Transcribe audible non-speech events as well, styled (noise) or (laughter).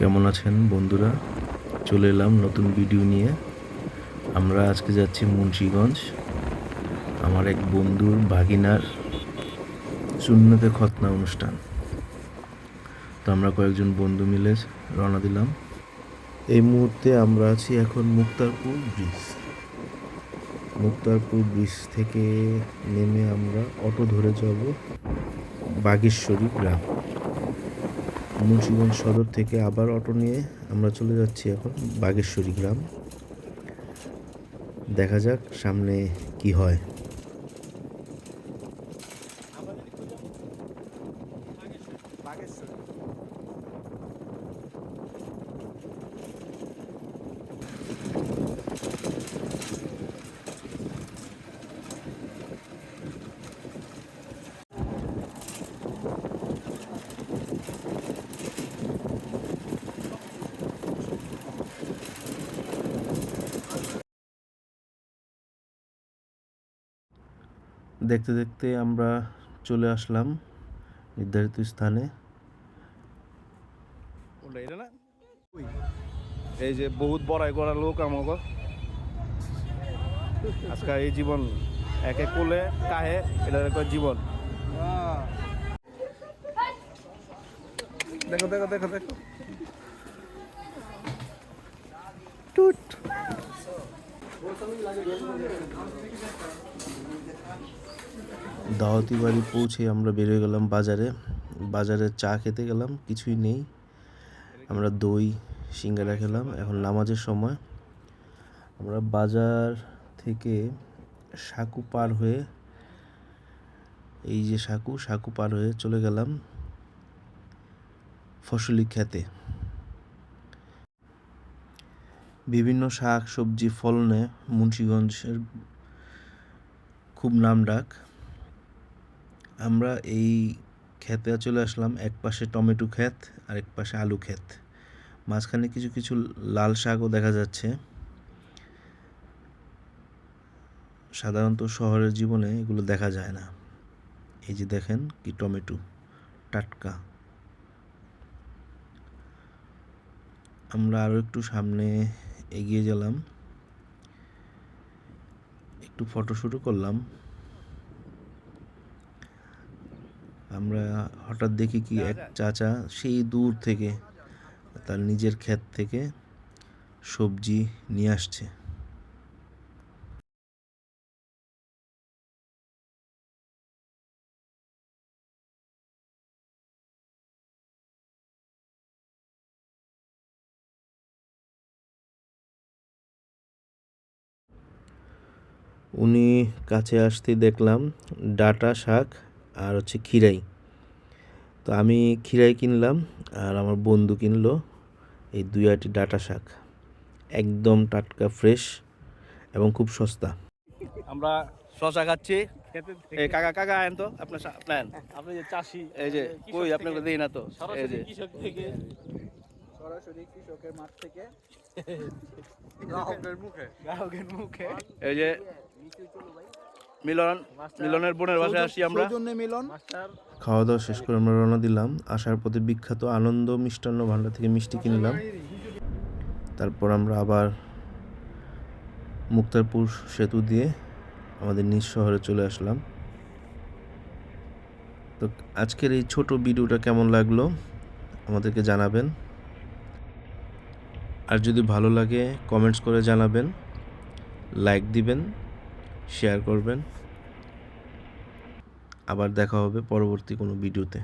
কেমন আছেন বন্ধুরা? চলে এলাম নতুন ভিডিও নিয়ে। আমরা আজকে যাচ্ছি মুন্সীগঞ্জ। আমার এক বন্ধুর ভাগিনার শূন্যতে খতনা অনুষ্ঠান। তো আমরা কয়েকজন বন্ধু মিলে রওনা দিলাম। এই মুহূর্তে আমরা আছি এখন মুক্তারপুর ব্রিজ। মুক্তারপুর ব্রিজ থেকে নেমে আমরা অটো ধরে যাব বাগেশ্বরী গ্রাম। মুন্সিগঞ্জ সদর থেকে আবার অটো নিয়ে আমরা চলে যাচ্ছি এখন বাগেশ্বরী গ্রাম। দেখা যাক সামনে কি হয়। দেখতে দেখতে আমরা চলে আসলাম নির্ধারিত স্থানে। এই যে বহুত বড়াই করা লোক আমাকে আজকে এই জীবন একে কোলে কাহে এটা কয় জীবন। দেখো দেখো দেখো দেখো। টুট। দাওয়াতি বাড়ি পৌঁছে আমরা বেরিয়ে গেলাম বাজারে। বাজারে চা খেতে গেলাম, কিছুই নেই। আমরা দই, সিঙ্গারা খেলাম। এখন নামাজের সময়। আমরা বাজার থেকে সাকু পার হয়ে, এই যে সাকু সাকু পার হয়ে চলে গেলাম ফসলি খেতে। বিভিন্ন শাক, সবজি ফলনে মুন্সীগঞ্জের খুব নামডাক। আমরা এই খেতে চলে আসলাম, এক পাশে টমেটো ক্ষেত আর এক পাশে আলু ক্ষেত। মাঝখানে কিছু কিছু লাল শাকও দেখা যাচ্ছে। সাধারণত শহরের জীবনে এগুলো দেখা যায় না। এই যে দেখেন কি টমেটো, টাটকা। আমরা আরও একটু সামনে এগিয়ে গেলাম। একটু ফটো শুটও করলাম। আমরা হঠাৎ দেখি কি এক চাচা সেই দূর থেকে, তার নিজের ক্ষেত থেকে সবজি নিয়ে আসছে। উনি কাছে আসতে দেখলাম ডাটা শাক আর হচ্ছে খিরাই তো আমি খিরাই কিনলাম আর আমার বন্ধু কিনলো এই দুই আটি ডাটা শাক। একদম টাটকা ফ্রেশ এবং খুব সস্তা। আমরা শশা খাচ্ছি। কাকা কাকা আয়েন তো। আপনার আপনার আপনি যে চাষি এই যে কই আপনাকে দিই না তো। এই যে। কৃষক থেকে। সরাসরি কৃষকের মাঠ থেকে। (laughs) গ্রাহকের মুখে। গ্রাহকের মুখে। এই যে মিলন মিলনের বোনের বাসায় আসছি আমরা। সৌজন্য মিলন। খাওয়া দাওয়া শেষ করে আমরা রওনা দিলাম। আসার পথে বিখ্যাত আনন্দ মিষ্টান্ন ভাণ্ডার থেকে মিষ্টি কিনলাম। তারপর আমরা আবার মুক্তারপুর সেতু দিয়ে আমাদের নিজ শহরে চলে আসলাম। তো আজকের এই ছোট ভিডিওটা কেমন লাগল আমাদেরকে জানাবেন। আর যদি ভালো লাগে কমেন্টস করে জানাবেন। লাইক দিবেন। শেয়ার করবেন। আবার দেখা হবে পরবর্তী কোনো ভিডিওতে।